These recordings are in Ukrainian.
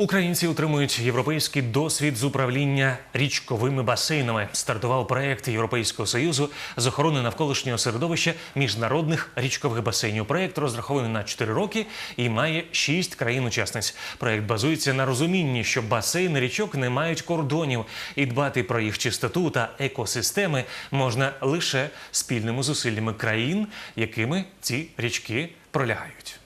Українці отримують європейський досвід з управління річковими басейнами. Стартував проект Європейського союзу з охорони навколишнього середовища міжнародних річкових басейнів. Проект розрахований на 4 роки і має 6 країн-учасниць. Проект базується на розумінні, що басейни річок не мають кордонів, і дбати про їх чистоту та екосистеми можна лише спільними зусиллями країн, якими ці річки пролягають.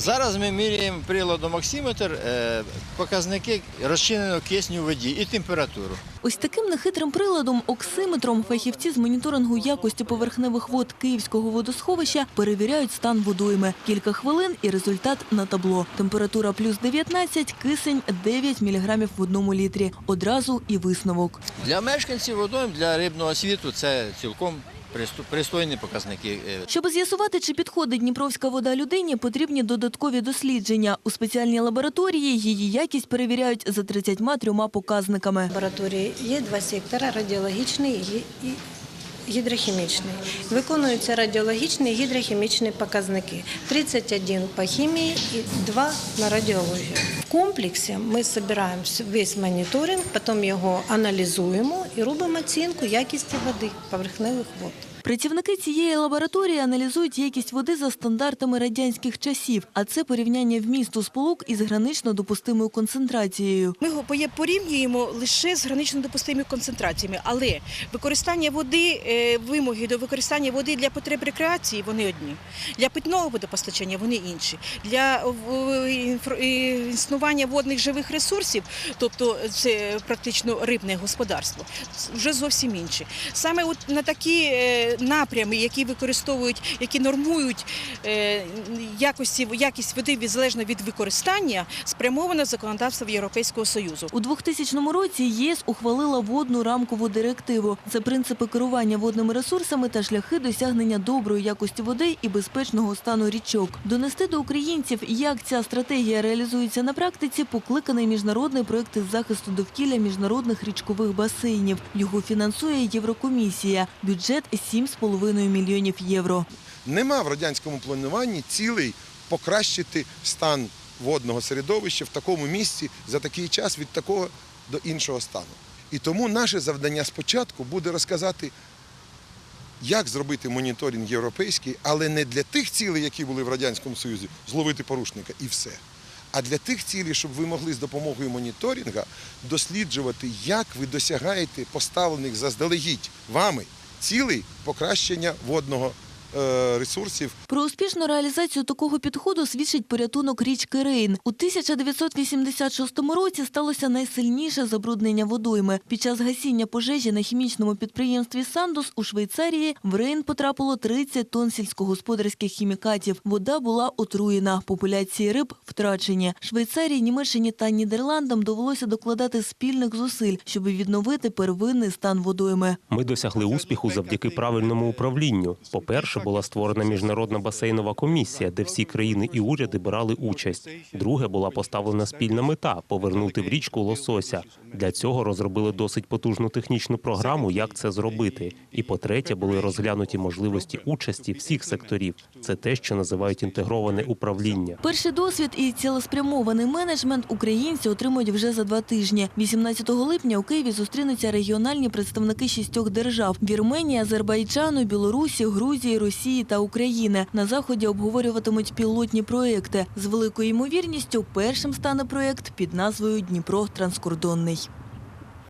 Зараз ми міряємо приладом оксиметр е, показники розчиненого кисню в воді і температуру. Ось таким нехитрим приладом оксиметром фахівці з моніторингу якості поверхневих вод Київського водосховища перевіряють стан водойми. Кілька хвилин і результат на табло. Температура плюс 19, кисень 9 мг в одному літрі. Одразу і висновок. Для мешканців водойм, для рибного світу це цілком пристойні показники. Е, Щоб з'ясувати, чи підходить дніпровська вода людині, потрібні додаткові дослідження. У спеціальній лабораторії її якість перевіряють за 33 показниками. лабораторії є два сектора радіологічний і гідрохімічний. Виконуються радіологічні і гідрохімічні показники. 31 по хімії і 2 на радіологію. В комплексі ми збираємо весь моніторинг, потім його аналізуємо і робимо оцінку якості води поверхневих вод. Працівники цієї лабораторії аналізують якість води за стандартами радянських часів, а це порівняння вмісту сполук із гранично допустимою концентрацією. Ми його порівнюємо лише з гранично допустимими концентраціями, але використання води, е, вимоги до використання води для потреб рекреації вони одні. Для питного водопостачання вони інші. Для інфра- е, існування водних живих ресурсів, тобто це практично рибне господарство, вже зовсім інші. Саме от на такі е, напрями, які використовують, які нормують е, якості, якість води залежно від використання, спрямовано законодавство Європейського Союзу. У 2000 році ЄС ухвалила водну рамкову директиву. Це принципи керування водними ресурсами та шляхи досягнення доброї якості води і безпечного стану річок. Донести до українців, як ця стратегія реалізується на практиці, покликаний міжнародний проект із захисту довкілля міжнародних річкових басейнів. Його фінансує Єврокомісія. Бюджет 7,5 мільйонів євро. Нема в радянському плануванні цілей покращити стан водного середовища в такому місці за такий час від такого до іншого стану. І тому наше завдання спочатку буде розказати, як зробити моніторинг європейський, але не для тих цілей, які були в Радянському Союзі, зловити порушника і все. А для тих цілей, щоб ви могли з допомогою моніторинга досліджувати, як ви досягаєте поставлених заздалегідь вами цілей покращення водного ресурсів Про успішну реалізацію такого підходу свідчить порятунок річки Рейн. У 1986 році сталося найсильніше забруднення водойми. Під час гасіння пожежі на хімічному підприємстві Сандус у Швейцарії в Рейн потрапило 30 тонн сільськогосподарських хімікатів. Вода була отруєна, популяції риб втрачені. Швейцарії, Німеччині та Нідерландам довелося докладати спільних зусиль, щоб відновити первинний стан водойми. Ми досягли успіху завдяки правильному управлінню. По-перше, була створена міжнародна басейнова комісія, де всі країни і уряди брали участь. Друге, була поставлена спільна мета повернути в річку лосося. Для цього розробили досить потужну технічну програму, як це зробити. І по-третє, були розглянуті можливості участі всіх секторів. Це те, що називають інтегроване управління. Перший досвід і цілеспрямований менеджмент українці отримують вже за два тижні. 18 липня у Києві зустрінуться регіональні представники шістьох держав: Вірменії, Азербайджану, Білорусі, Грузії, Росії та України. На заході обговорюватимуть пілотні проекти. З великою ймовірністю першим стане проект під назвою Дніпро Транскордонний.